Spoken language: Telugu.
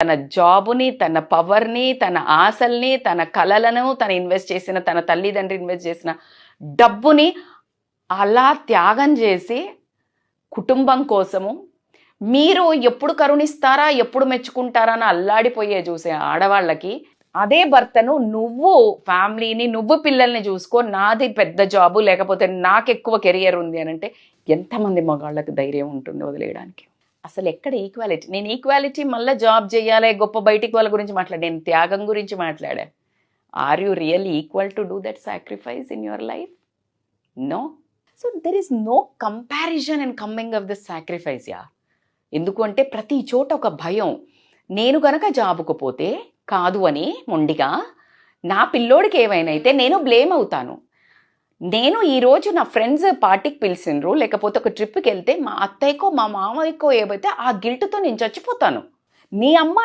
తన జాబుని తన పవర్ని తన ఆశల్ని తన కలలను తన ఇన్వెస్ట్ చేసిన తన తల్లిదండ్రి ఇన్వెస్ట్ చేసిన డబ్బుని అలా త్యాగం చేసి కుటుంబం కోసము మీరు ఎప్పుడు కరుణిస్తారా ఎప్పుడు మెచ్చుకుంటారా అని అల్లాడిపోయే చూసే ఆడవాళ్ళకి అదే భర్తను నువ్వు ఫ్యామిలీని నువ్వు పిల్లల్ని చూసుకో నాది పెద్ద జాబు లేకపోతే నాకు ఎక్కువ కెరియర్ ఉంది అని అంటే ఎంతమంది మగాళ్ళకి ధైర్యం ఉంటుంది వదిలేయడానికి? అసలు ఎక్కడ ఈక్వాలిటీ నేను ఈక్వాలిటీ మళ్ళీ జాబ్ చేయాలి గొప్ప బయటికి వాళ్ళ గురించి మాట్లాడా? నేను త్యాగం గురించి మాట్లాడా? Are you real equal to do that sacrifice in your life no so there is no comparison and coming of the sacrifice yeah ఎందుకు అంటే ప్రతి చోట ఒక భయం. నేను గనక జాబుకు పోతే కాదు అని మొండిగా నా పిల్లోడికి ఏమైనా అయితే నేను బ్లేమ్ అవుతాను. నేను ఈరోజు నా ఫ్రెండ్స్ పార్టీకి పిలిచిండ్రు లేకపోతే ఒక ట్రిప్కి వెళ్తే మా అత్తయ్యకో మా మామయ్యకో ఏవైతే ఆ గిల్ట్తో నేను చచ్చిపోతాను. నీ అమ్మ